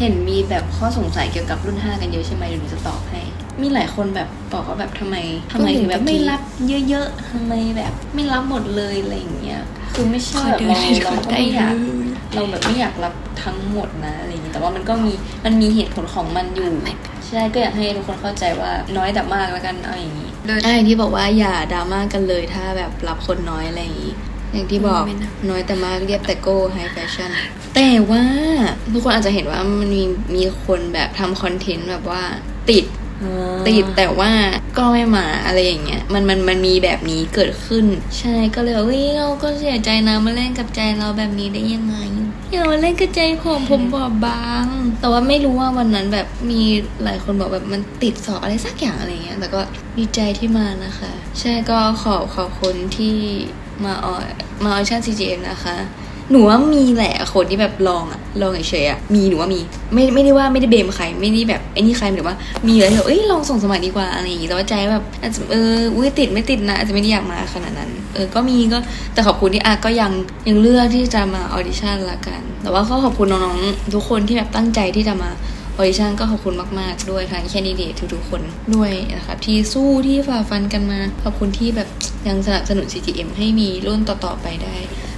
เห็นมีแบบข้อสงสัยเกี่ยวกับรุ่น 5 กันเยอะใช่ไหมเดี๋ยวหนูจะตอบให้ มีหลายคนแบบบอกว่าแบบทำไมทำไมถึงแบบไม่รับเยอะๆทำไมแบบไม่รับหมดเลยอะไรอย่างเงี้ยคือไม่ใช่แบบเราเราก็ไม่อยากเราแบบไม่อยากรับทั้งหมดนะอะไรอย่างงี้แต่ว่ามันก็มีมันมีเหตุผลของมันอยู่ใช่ก็อยากให้ทุกคนเข้าใจว่าน้อยแต่มากแล้วกันเอาอย่างนี้ใช่ที่บอกว่าอย่าดราม่ากันเลยถ้าแบบรับคนน้อยอะไรอย่างนี้ อย่างที่บอกไม่นะ น้อยแต่มากเรียบแต่โก้ไฮแฟชั่นแต่ว่าทุกคนอาจจะเห็นว่ามันมีมีคนแบบทำคอนเทนต์แบบว่าติด ติดแต่ว่าก็ไม่มาอะไรอย่างเงี้ยมันมันมันมีแบบนี้เกิดขึ้น ใช่ก็เลยว่าเฮ้ยเราก็เสียใจนะมาเล่นกับใจเราแบบนี้ได้ยังไงอย่ามาเล่นกับใจผมผมบอบบาง แต่ว่าไม่รู้ว่าวันนั้นแบบมีหลายคนบอกแบบมันติดสอบอะไรสักอย่างอะไรเงี้ยแต่ก็ดีใจที่มานะคะ ใช่ก็ขอบขอบคุณที่ มาออมาออชั่น CGM นะคะ หนูว่ามีแหละคนที่แบบลองอะลองเฉยๆอะมีหนูว่ามีไม่ไม่ได้ว่าไม่ได้เบมใคร ไม่ได้แบบไอ้นี่ใครหรือว่า มีเลยแบบเอ้ยลองส่งสมัครดีกว่าอะไรอย่างงี้แต่ว่าใจแบบอาจจะเอออุ้ยติดไม่ติดนะอาจจะไม่ได้อยากมาขนาดนั้นเออก็มีก็แต่ขอบคุณที่อะก็ยังยังเลือกที่จะมาออดิชั่นละกัน แต่ว่าก็ขอบคุณน้องๆทุกคนที่แบบตั้งใจที่จะมา ออดิชั่นก็ขอบคุณมาก ๆ ด้วยทางแคนดิเดตทุกๆคนด้วยนะครับที่สู้ที่ฝ่าฟันกันมา ขอบคุณที่แบบยังสนับสนุน CGM ให้มีรุ่นต่อ ๆ ไปได้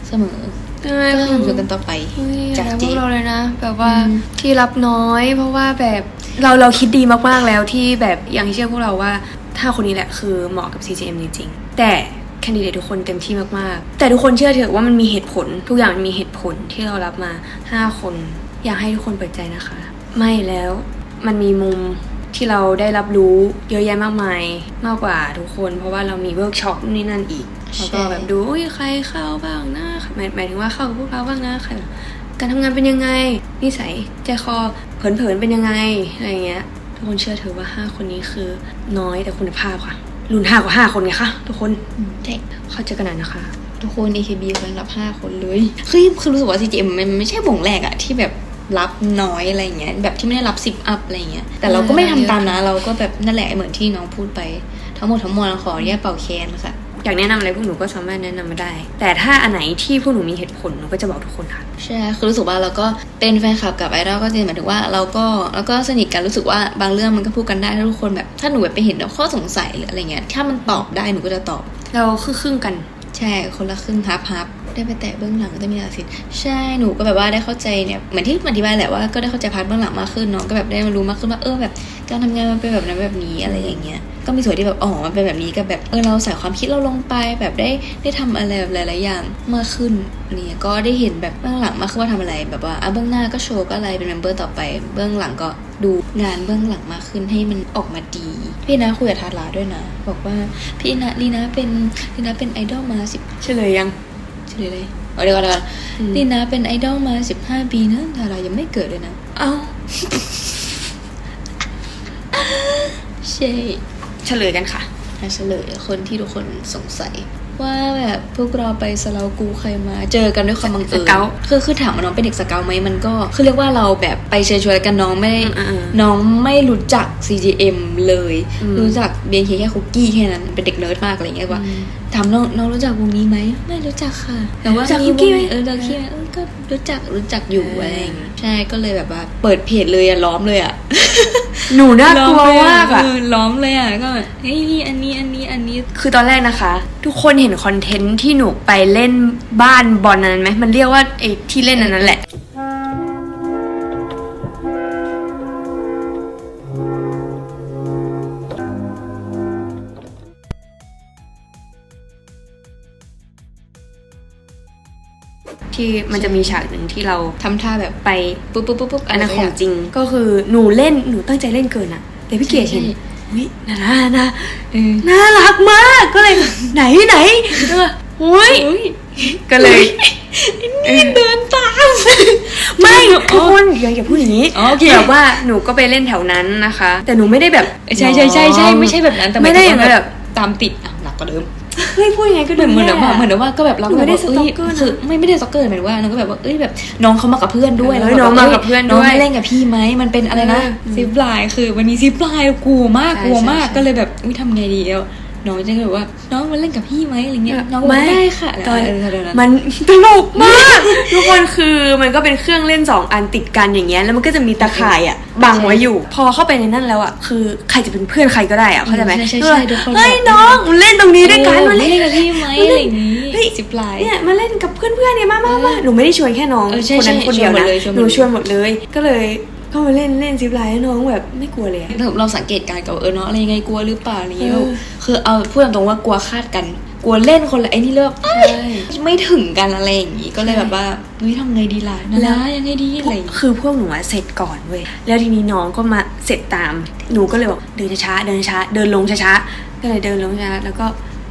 เสมอใช่ก็คืออยู่กันต่อไปเฮ้ยจากแล้วพเจ๊วกเราเลยนะ แบบว่าอืมที่รับน้อย เพราะว่าแบบเราเราคิดดีมากๆแล้วที่แบบอย่างที่เชื่อพวกเราว่าถ้าคนนี้แหละคือเหมาะกับ CGM จริงๆแต่แคนดิเดตทุกคนเต็มที่มากๆ แต่ทุกคนเชื่อเถอะว่ามันมีเหตุผล ทุกอย่างมันมีเหตุผลที่เรารับมา 5 คน อยากให้ทุกคนเปิดใจนะคะ ไม่แล้ว มันมีมุมที่เราได้รับรู้เยอะแยะมากมายมากกว่าทุกคน เพราะว่าเรามีเวิร์กช็อปนี่นั่นอีกแล้วก็แบบดูอุ้ยใครเข้าบ้างนะหมายหมายถึงว่าเข้ากับพวกเราบ้างนะใครแบบการทำงานเป็นยังไงนิสัยใจคอเผินๆเป็นยังไงอะไรเงี้ยทุกคนเชื่อเถอะว่า 5 คนนี้คือน้อยแต่คุณภาพค่ะรุ่นห้ากว่า5คนไงคะทุกคนใช่เข้าใจกันหน่อยนะคะ ทุกคน AKB คนรับ5คนเลยคือคือรู้สึกว่า CGM มันไม่ใช่วงแรกอะที่แบบ รับน้อยอะไรเงี้ยแบบที่ไม่ได้รับสิบอัพอะไรเงี้ยแต่เราก็ไม่ทำตามนะ เราก็แบบนั่นแหละเหมือนที่น้องพูดไป ทั้งหมดทั้งมวลขออนุญาตเป่าแคนค่ะอยากแนะนำอะไรพวกหนูก็สามารถแนะนำมาได้ แต่ถ้าอันไหนที่พวกหนูมีเหตุผลหนูก็จะบอกทุกคนค่ะใช่คือรู้สึกว่าเราก็เป็นแฟนคลับกับไอดอลก็จริงหมายถึงว่าเราก็เราก็สนิทกันรู้สึกว่าบางเรื่องมันก็พูดกันได้ถ้าทุกคนแบบถ้าหนูแบบไปเห็นข้อสงสัยหรืออะไรเงี้ยถ้ามันตอบได้หนูก็จะตอบ เราคือครึ่งๆกันใช่คนละครึ่งฮับฮับ ได้ไปแตะเบื้องหลังก็จะมีอาสิทธิ์ใช่หนูก็แบบว่าได้เข้าใจเนี่ยเหมือนที่อธิบายแหละว่าก็ได้เข้าใจพาร์ทเบื้องหลังมากขึ้นเนาะก็แบบได้มารู้มากขึ้นว่าเออแบบ การทำงานมันเป็นแบบนั้นแบบนี้อะไรอย่างเงี้ยก็มีส่วนที่แบบอ๋อมันเป็นแบบนี้กับแบบเออเราใส่ความคิดเราลงไปแบบได้ได้ทำอะไรแบบหลายๆอย่างมากขึ้นเนี่ยก็ได้เห็นแบบเบื้องหลังมากขึ้นว่าทำอะไร แบบว่าอะเบื้องหน้าก็โชว์ก็อะไรเป็นเมมเบอร์ต่อไป เบื้องหลังก็ดูงานเบื้องหลังมากขึ้นให้มันออกมาดี พี่นะคุยกับทาราด้วยนะ บอกว่าพี่นะลีนะเป็นลีนะเป็นไอดอลมาสิเฉลยยัง เฉลยเลยเอาเดี๋ยวก่อนเดี๋ยวก่อนอืมลีนะเป็นไอดอลมา15ปีนะดารายังไม่เกิดเลยนะ เอ้าใช่เฉลยกันค่ะอะเฉลยคนที่ทุกคนสงสัย ว่าแบบพวกเราไปสลากูใครมา เจอกันด้วยความบังเอิญสเกาต์คือคือถามว่าน้องเป็นเด็กสเกาต์ไหมมันก็ คือเรียกว่าเราแบบไปเชิญชวนกันน้องไม่ได้อืมอืมน้องไม่รู้จัก CGM เลยอืมรู้จักเบียนแค่คุกกี้แค่นั้นเป็นเด็กเนิ ร์ดมากอะไรเงี้ยว่าถามน้องน้องรู้จักวงนี้ไหมไม่รู้จักค่ะ แต่ว่ารู้จักมีคุกกี้วงไหมเออรู้จักคุกกี้ไหมเออก็รู้จักรู้จักอยู่เออออะไรอย่างเงี้ยใช่ก็เลยแบบว่า เปิดเพจเลยอะล้อมเลยอะหนูน่ากลัวล้อเลยมากอะเล้อมเลยอะก็แบบเฮ้ยนี่อันนี้อันนี้อันนี้คือตอนแรกนะคะ ทุกคนเห็นคอนเทนต์ที่หนูไปเล่นบ้านบอลนั้นไหมมันเรียกว่าไอ้ที่เล่นอันนั้นแหละ ที่มันจะมีฉากหนึ่งที่เราทำท่าแบบไปปุ๊บปุ๊บปุ๊บปุ๊บอันนั้นะขไรองสักย่าจริง ก็คือหนูเล่นหนูตั้งใจเล่นเกินอะแต่พี่เกดเห็นใช่วิน่ารักนะเออน่ารักมากก็เลยไหนไหนเออหุ้ยอุ๊ยก็เลยนี่เดินตามไม่ทุกคนอย่าอย่าพูดอย่างนี้อ๋อโอเคแบบว่าหนูก็ไปเล่นแถวนั้นนะคะ แต่หนูไม่ได้แบบใช่ใช่ใช่ใช่ไม่ใช่แบบนั้นแต่ไม่ได้หอย่างถึนั้นงแบว่าบตามติดอะหนักกว่าเดิม เฮ้ยพูดยังไงก็เหมืดูอนเหมือนแบบว่าแย่เหมือนแบบว่าก็แบบเราหนูก็ไม่แบบได้ว่าเอ้ย stalker นะคือไม่ไม่ได้สต็อกเกอร์หมายถึงว่าน้องก็แบบว่าเอ้ยแบบน้องเขามากับเพื่อนด้วยเออแล้วก็น้องแบบมากับเพื่อนด้วยน้องไม่เล่นกับพี่ไหมมันเป็นอะไรนะเออซิปไลน์คือมันมีซิปไลน์กลัวมากใช่กลัวมากใช่ ก็เลยแบบอุ้ยทำไงดีแล้ว น้องจะแบบว่า น้องมาเล่นกับพี่ไหมอะไรเงี้ยเออน้องบอกไม่ได้ค่ะตอนเออเดี๋ยวนั้นมันตลกมาก ทุกคนคือมันก็เป็นเครื่องเล่นสองอันติดกันอย่างเงี้ยแล้วมันก็จะมีตะข่ายอะบังไว้อยู่ พอเข้าไปในนั้นแล้วอะคือใครจะเป็นเพื่อนใครก็ได้อะเข้าใจไหมใช่ใช่ใช่ทุกคน เฮ้ยบอกน้องมาเล่นตรงนี้ด้วยกันเออมาเล่นเล่นกับพี่ไหมอะไรอย่างงี้เฮ้ย สิบลาย เนี่ยมาเล่นกับเพื่อนๆเนี่ยมามามาหนูไม่ได้ชวนแค่น้องเออใช่คนนั้นใช่คนเดียวชวนหมนะดเลยชวนหมดหนูเลย ชวนหมดเลย ก็เลย ก็มาเล่นเล่นซิปไลน์แล้วน้องแบบไม่กลัวเลยอะ เราสังเกตการณ์กับเออเนาะอะไรยังไงกลัวหรือเปล่าอะไรอย่างเงี้ยเออคือเอาพูดตรงๆว่ากลัวคาดกัน กลัวเล่นคนละไอ้นี่เลิกใช่ไม่ถึงกันอะไรอย่างงี้ก็เลยใช่แบบว่าเฮ้ยทำไงดีล่ะนะแล้ว ยังไงดีอะไรอย่างงี้คือพวกหนูอะเสร็จก่อนเว้ย แล้วทีนี้น้องก็มาเสร็จตาม หนูก็เลยบอกเดินช้าๆเดินช้าๆเดินลงช้าๆก็เลยเดินลงช้าแล้วก็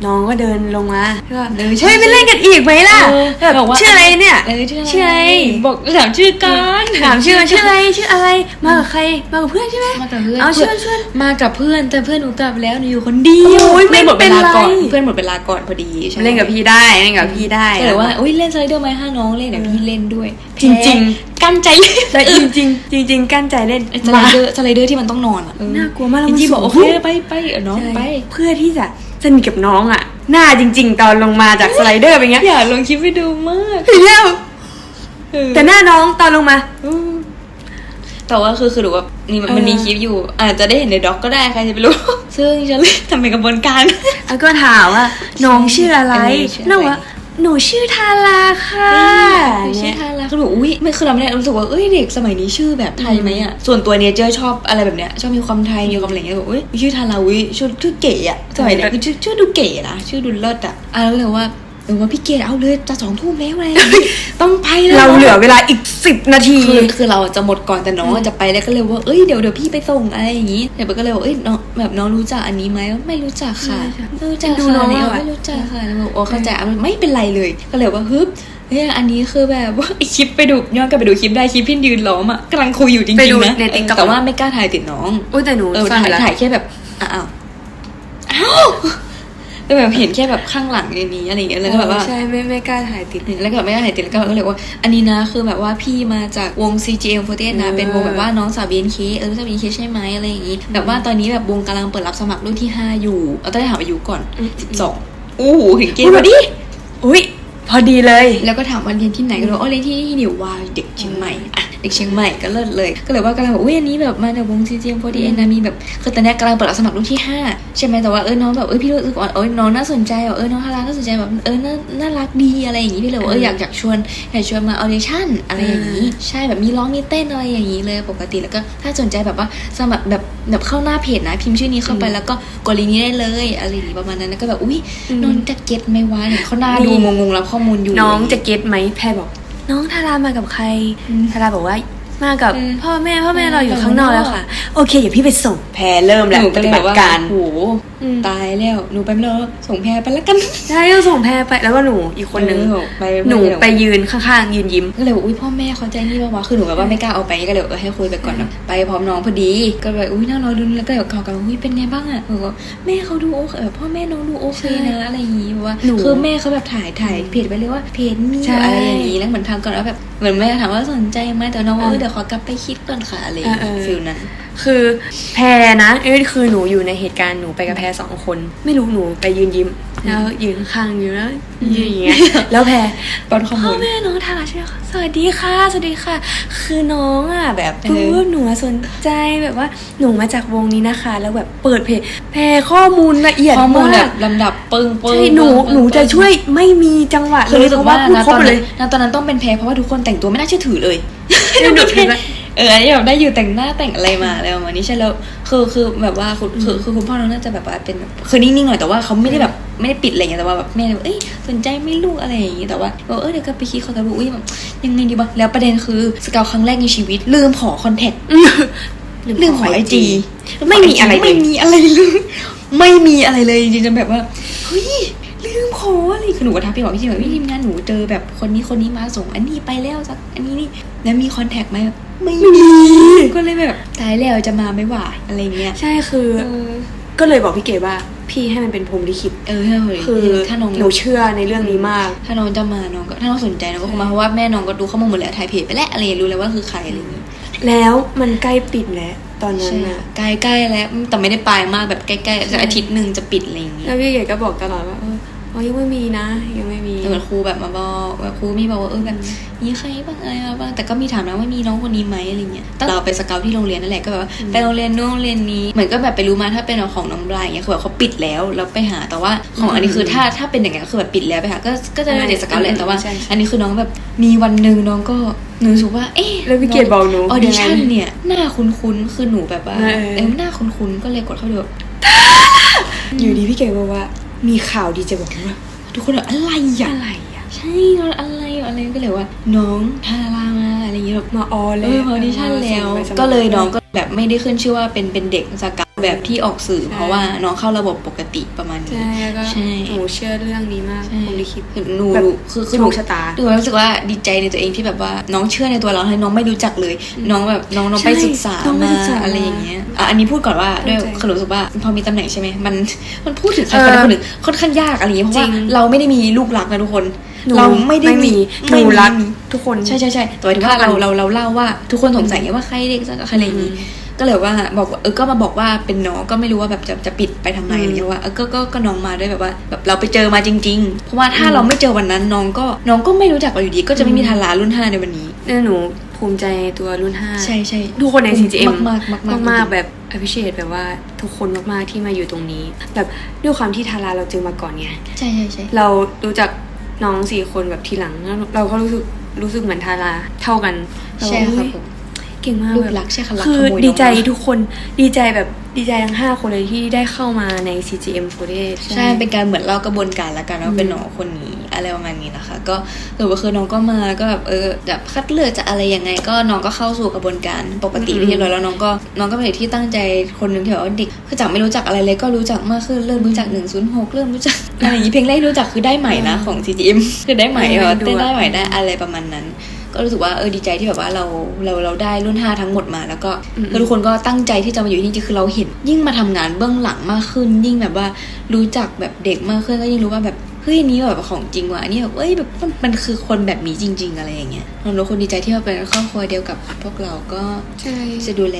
น้องก็เดินลงมาแล้วก็เออใช่เฮ้ยไปเล่นกันอีกไหมล่ะเออแบบบอกว่า ชื่ออะไรเนี่ย เออชื่อชื่ออะอะไรไร บอกถามชื่อกันถามชื่อชื่ออะไรชื่ออะไรมากับใครมากับเพื่อนใช่ไหม มากับเพื่อนเอาชวนชวนมากับเพื่อนแต่เพื่อนหนูกลับแล้วหนูอยู่คนเดียวโอ้ยเพื่อนหมดเวลาก่อนไม่เป็นไร เพื่อนหมดเวลาก่อนพอดีใช่ไหมเล่นกับพี่ได้เล่นกับพี่ได้ก็เลยว่าอุ้ยเล่นสไลเดอร์ไหมห้าน้องเล่นเดี๋ยวพี่เล่นด้วยจริงๆแพ้กั้นใจเล่นแต่จริงจริงๆจริง ๆ กั้นใจเล่นไอ้สไลเดอร์สไลเดอร์ที่มันต้องนอนอะน่ากลัวมากแล้วจมันริงๆบอกสูง โอเคไปไปเออน้องใช่ไป เพื่อที่จะ สนิทกับน้องอะหน้าจริง ๆ ตอนลงมาจากสไลเดอร์เป็นไงอย่าลงคลิปไปดูมากเห็นแล้วเออแต่หน้าน้องตอนลงมา อืมแต่ว่าคือคือหนูว่านี่มันเออ มันมีคลิปอยู่ อาจจะได้เห็นในด็อกก็ได้ใครจะไปรู้ ซึ่งฉันเลยทำเป็นกระบวนการ แล้วก็ถามว่าน้องชื่ออะไรเออชื่ออะไร น้องว่า หนูชื่อทาราค่ะชื่เนี่อยทาราคือหนูอุ้ยไม่คือเราไม่ได้รู้สึกว่าเอ้ยเด็กสมัยนี้ชื่อแบบไทยไหมอะส่วนตัวเนี่ยเจอชอบอะไรแบบเนี้ยชอบมีความไทยมีความอะไรเงี้ยแบบอุ้ยชื่อทาราวิชื่อชื่อเก๋อะสมัยเนี้ยคือชื่อชื่อดูเก๋นะชื่อดูเลิศอะอะแล้วก็เลยว่า เออว่าพี่เก๋เอาเลยจะสองทุ่มแล้วอะไรอย่างงี้ต้องไปแล้วเราเหลือเวลาอีกสิบนาที คือคือเราจะหมดก่อนแต่น้องอะจะไปแล้วก็เลยว่าเอ้ยเดี๋ยวเดี๋ยวพี่ไปส่งอะไรอย่างงี้เดี๋ยวก็เลยบอกเอ้ยน้องแบบน้องรู้จักอันนี้ไหมไม่รู้จักค่ะไม่รู้จักดูค่ะน้องเนี่ยอะ ไม่รู้จักค่ะแล้วบอกโอ้เข้าใจอะไม่เป็นไรเลย ก็เลยว่าฮึบเนี่ยอันนี้คือแบบว่าไอคลิปไปดูย้อนกลับไปดูคลิปได้คลิปพี่ยืนล้อมอะกำลังคุยอยู่จไปริงดูๆนะใน TikTok แต่ว่าไม่กล้าถ่ายติดน้องโอ้ยแต่หนูเออฟังถ่ายแล้ว ถ่ายแค่แบบอ้าวอ้าว แต่แบบเห็นแค่แบบข้างหลังในนี้อะไรอย่างเงี้ยแล้วก็แบบว่า ใช่ไม่ไม่กล้าถ่ายติด แล้วก็แบบไม่ได้หายติดแล้วก็ก็เลยว่า อันนี้นะคือแบบว่าพี่มาจากวง CGM48 นะเออเป็นวงแบบว่าน้องสาว BNK เออรู้จัก BNK ใช่ไหมอะไรอย่างงี้ แบบว่าตอนนี้แบบวงกำลังเปิดรับสมัครรุ่นที่ 5 อยู่ เอาต้องถามอายุก่อน 12โอ้โหถึงเกณฑ์พอดีอุ้ย พอดีเลย แล้วก็ถามว่าเรียนที่ไหนก็เลยบอกอ๋อเรียนที่นี่นิววาเด็กเชียงใหม่อะเด็กเชียงใหม่ก็เลิศเลย ก็เลยว่ากำลังบอกอุ้ยอันนี้แบบมาจากวง CGM48 นะมีแบบคือตอนเนี้ยกำลังเปิดรับสมัครรุ่นที่5ใช่ไหมแต่ว่าเออน้องแบบเออพี่รู้สึกว่าเออน้องน่าสนใจแบบเออน้องฮาราน่าสนใจแบบเออน่าน่ารักดีอะไรอย่างงี้พี่เลยบอกเอออยากอยากชวนอยากชวนมาออเดชั่นอะไรอย่างนี้ ใช่แบบมีร้องมีเต้นอะไรอย่างนี้เลยปกติแล้วก็ถ้าสนใจแบบว่าสมัครแบบแบบเข้าหน้าเพจนะพิมพ์ชื่อนี้เข้าไปแล้วก็กดลิงก์นี้ได้เลยอะไรอย่างนี้ประมาณนั้นแล้วก็แบบอุ้ยอืมนนท์จะเก็ตไหมวะเนี่ยเขาหน้าดูนี่งงๆรับข้อมูลอยู่น้องจะเก็ตไหมแพรบอก น้องทารามากับใครอืมทาราบอกว่ามากับเออพ่อแม่พ่อแม่เออเราอยู่ข้างนอกแล้วค่ะ โอเคเดี๋ยวพี่ไปส่งแพรเริ่มแล้วหนูปก็เลฏิยบัแบบติว่าการโอ้โหอืม ตายแล้วหนูไปไม่รอดส่งแพรไปแล้วกันใช่ก็ส่งแพรไปแล้วก็หนูอีกคนนึงเออไปหนูไปยืนข้างๆยืนยิ้มก็เลยบอกอุ้ยพ่อแม่เขาใจนี่ป่าวะคือหนูแบบว่าไม่กล้าเอาไปก็เลยเออให้คุยไปก่อนแบบไปพร้อมน้องพอดี ก็เลยอุ้ยน่ารอดูแล้วก็เดี๋ยวเขากันอุ้ยเป็นไงบ้างอะหนูก็แม่เขาดูโอเคแบบพ่อแม่น้องดูโอเคนะอะไรอย่างงี้แบบว่าหนูคือแม่เขาแบบถ่ายถ่ายเพจไปเลยว่าเพจมีใช่อะไรอย่างงี้แล้วเหมือนทางก่อนแล้วแบบเหมือนแม่ถามว่าสนใจไหมแต่น้องว่าเออเออเดี๋ยวขอกลับไปคิดก่อนค่ะอะไรอย่างเอองี้เออฟิลนั้น คือแพรนะเอ้ยคือหนูอยู่ในเหตุการณ์หนูไปกับแพรสองคน ไม่รู้หนูไปยืนยิ้ม แล้วยืนข้างๆอยู่แล้วยืนอย่างเงี้ยแล้วแพรป้อนข้อพ่มูอลแม่น้องทาราใช่ไหมคะสวัสดีค่ะ สวัสดีค่ะ คือน้องอะแบบเออรู้ว่าหนูอะสนใจแบบว่าหนูมาจากวงนี้นะคะ แล้วแบบเปิดเพจแพรข้อมูลละเอียดข้อมูลมาแบกบลำดับปึ้งปึ้งใช่หนูปึ้งปึ้งหนูจะปึ้งช่วยไม่มีจังหวะคือเลยรู้สึเพกราะว่าว่าพูดนะครตบอนหมดเลนั้นยนะตอนนั้นต้องเป็นแพรเพราะว่าทุกคนแต่งตัวไม่น่าเชื่อถือเลยไม่ดู เพจละเอออันนี้แบบได้อยู่แต่งหน้าแต่งอะไรมาอะไรประมาณนี้ใช่แล้วคือคือแบบว่าคุณคือคือคุณพ่อน้องน่าจะแบบว่าเป็นแบบคือนิ่งๆหน่อยแต่ว่าเขาไม่ได้แบบไม่ได้ปิดอะไรอย่างเงี้ยแต่ว่าแบบแม่แบบเอ้ยสนใจไหม่ลูกอะไรอย่างงี้แต่ว่าบอกเออเดี๋ยวก็ไปคิดเขาแต่ว่าอุ้ยแบบยังไงดีวะแล้วประเด็นคือสเกลครั้งแรกในชีวิตลืมขอคอนแทคลืมขอไอจีไม่มีอะไรเลยไม่มีอะไรเลยไม่มีอะไรเลยจริงๆจนแบบว่าเฮ้ยลืมขออะไรคือหนูก็ทักพี่บอกพี่ทีมแบบพี่ทีมงานหนูเจอแบบคนนี้คนนี้มาส่ง อันนี้ไปแล้วสักอันนี้นี่แล้วมีคอนแทคไหม ไม่มีก็เลยแบบตายแล้วจะมาไม่หว่าอะไรเงี้ยใช่คือเออก็เลยบอกพี่เก๋ว่า พี่ให้มันเป็นพรหมลิขิตเออถ้าคือถ้าน้องหนูเชื่อในเรื่องนี้มาก ถ้าน้องจะมาน้องก็ถ้าน้องสนใจน้องก็คงมาเพราะว่าแม่น้องก็ดูข้อมูลหมดแล้วถ่ายเพจไปแล้วอะไรรู้แล้วว่าคือใครอะไรอย่างงี้แล้วมันใกล้ปิดแล้วตอนนั้นใช่นะใกล้ใกล้แล้วแต่ไม่ได้ปลายมากแบบใกล้ๆจะอาทิตย์หนึ่งจะปิดอะไรอย่างงี้แล้วพี่เก๋ก็บอกตลอดว่าเอออ๋อยังไม่มีนะ ยังไม่มีแต่เหมือนครูแบบมาบอกแบบครูมีบอกว่าเออแบบมีใครบ้างอะไรมาบ้างแต่ก็มีถามนะว่ามีน้องคนนี้ไหมอะไรเงี้ยตั้งแต่เราไปสเกลที่โรงเรียนนั่นแหละก็แบบว่าไปโรงเรียนนู้นโรงเรียนนี้เหมือนก็แบบไปรู้มาถ้าเป็นของน้องบรายอย่างเงี้ยคือแบบเขาปิดแล้วแล้วไปหาแต่ว่าของอันนี้คือถ้าถ้าเป็นอย่างเงี้ยคือแบบปิดแล้วไปหาก็ก็จะได้เด็กสเกลแหละแต่ว่าใช่ใช่อันนี้คือน้องแบบมีวันหนึ่งน้องก็หนูรู้สึกว่า เอ๊ะแล้วพี่เกดบอกหนูออดิชั่นยังไงเนี่ยหน้าคุ้นๆคือหนูแบบว่าเออเออหน้าคุ้นๆก็เลยกดเข้าไปดูแบบอยู่ดีพี่เก๋บอกว่า มีข่าวดีจะบอกว่าทุกคนแบบอะไรอะอะไรอะใช่อะไรอะไรก็เลยว่า น้องทารามาอะไรอย่างเงี้ยแบบมาออเอแล้อวมาออดิชั่นแล้วส่งไปสมัครก็เลยน้องก็แบบไม่ได้ขึ้นชื่อว่าเป็นเป็นเด็กสกัด แบบที่ออกสื่อใช่เพราะว่าน้องเข้าระบบปกติประมาณนี้ ใช่แล้วก็ใช่ หนูเชื่อเรื่องนี้มากใช่ผมลิขิตคือหนูแบบคือคือโชหนูคชะตาหนูรู้สึกว่าดีใจในตัวเองที่แบบว่าน้องเชื่อในตัวเราให้น้องไม่รู้จักเลย น้องแบบน้องน้องใช่ไปศึกษาน้องไปมาศึกษาอะไรอย่างเงี้ยอะอันนี้พูดก่อนว่าด้วยเข้าใจคือรู้สึกว่าพอมีตำแหน่งใช่ไหมมันมันพูดถึงใครเอคนอใดคนหนึ่งค่อนข้างยากอะไรอย่างเงี้ยเพราะว่าจริง เราไม่ได้มีลูกรักนะทุกคนหนูเราไม่ได้มีหนูรักไม่มีทุกคน ใช่ใช่ใช่แต่หมายถึงว่าเท่ากัเรานเราเราเล่าว่าทุกคนสงสัยไงว่าใครเด็กจะใครอะไรอย่างงี้ อืม ก็เลยว่าบอกว่าเออก็มาบอกว่าเป็นน้องก็ไม่รู้ว่าแบบจะจะปิดไปทำไมอืมอะไรเงี้ยว่าเออก็ก็ก็น้องมาด้วยแบบว่าแบบเราไปเจอมาจริง ๆ เพราะว่าถ้าอืมเราไม่เจอวันนั้นน้องก็น้องก็ไม่รู้จักเราอยู่ดีก็จะไม่มีอืมทารารุ่นห้าในวันนี้เนี่ยหนูภูมิใจในตัวรุ่นห้าใช่ใช่ทุกคนใน CGM มากมากมากมากจริงๆๆแบบ appreciate แบบว่าทุกคนมากๆที่มาอยู่ตรงนี้ แบบด้วยความที่ทาราเราเจอมาก่อนไงใช่ใช่ใช่เรารู้จักน้องสี่คนแบบทีหลังแล้วเราก็รู้สึกรู้สึกเหมือนทาราเท่ากันเราใช่ครับ เฮ้ยผมเก่งมากลูกแบบรักใช่ค่ะรักคือขโมยน้องดีใจมาทุกคนดีใจแบบดีใจทั้งห้าคนเลยที่ได้เข้ามาใน CGM 48ใช่เป็นการเหมือนเล่ากระบวนการแล้วกันว่าเป็นน้องคนนี้อะไรประมาณนี้นะคะ ก็หรือว่าคือน้องก็มาก็แบบเออแบบคัดเลือกจะอะไรยังไง ก็น้องก็เข้าสู่กระบวนการปกติอืมไปเรียบร้อยแล้วน้องก็น้องก็เป็นเด็กที่ตั้งใจคนหนึ่งที่แบบว่าเด็กคือจากไม่รู้จักอะไรเลยก็รู้จักมากขึ้นเริ่มรู้จัก 106 เริ่มรู้จักอะไรอย่างนี้เพลงแรกที่รู้จักคือได้ใหม่นะของ CGM คือได้ใหม่เออแบบดูเต้นอะได้ใหม่ได้อะไรประมาณนั้น ก็รู้สึกว่าเออดีใจที่แบบว่าเราเราเราได้รุ่นห้าทั้งหมดมา แล้วก็อืมคือทุกคนก็ตั้งใจที่จะมาอยู่ที่นี่จริงๆคือเราเห็น ยิ่งมาทำงานเบื้องหลังมากขึ้น ยิ่งแบบว่ารู้จักแบบเด็กมากขึ้นก็ยิ่งรู้ว่าแบบเฮ้ยอันนี้แบบของจริงว่ะอันนี้แบบเอ้ยแบบมันมันคือคนแบบนี้จริง ๆ อะไรอย่างเงี้ยเราทุกคนดีใจที่มาเป็นครอบครัวเดียวกับพวกเราก็ใช่จะดูแล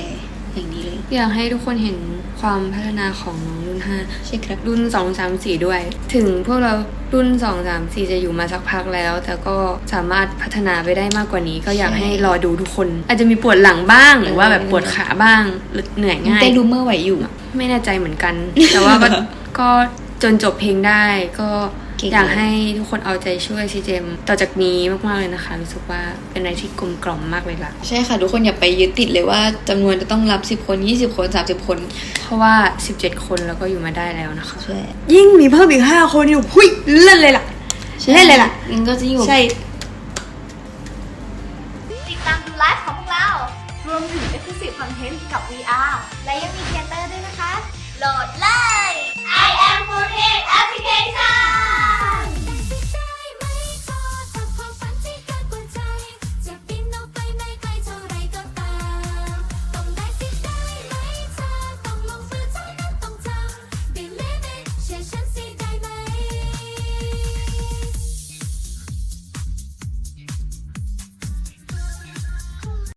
อย่างนี้เลย อยากให้ทุกคนเห็นความพัฒนาของน้องรุ่นห้าใช่ครับ รุ่นสองสามสี่ด้วย ถึงพวกเรารุ่นสองสามสี่จะอยู่มาสักพักแล้ว แต่ก็สามารถพัฒนาไปได้มากกว่านี้ ก็อยากใช่ให้รอดูทุกคน อาจจะมีปวดหลังบ้าง หรือว่าแบบปวดขาบ้างหรือเหนื่อยง่ายเต้นรูเมอร์ไหวอยู่ ไม่แน่ใจเหมือนกัน แต่ว่าก็ก็จนจบเพลงได้ก็เก่ง อยากให้ทุกคนเอาใจช่วยซีเจมต่อจากนี้มากๆเลยนะคะรู้สึกว่าเป็นอะไรที่กลมกล่อมมากเลยล่ะ ใช่ค่ะ ทุกคนอย่าไปยึดติดเลยว่าจำนวนจะต้องรับ 10 คน 20 คน 30 คน เพราะว่า 17 คนแล้วก็อยู่มาได้แล้วนะคะใช่ยิ่งมีเพิ่มอีก 5 คนอยู่หุยเล่นเลยล่ะเล่นเลยล่ะมันก็จะอยู่ใช่ติดตามดูไลฟ์ของพวกเรารวมถึง Exclusive Content กับ VR และยังมีเทเตอร์ด้วยนะคะโหลดเลย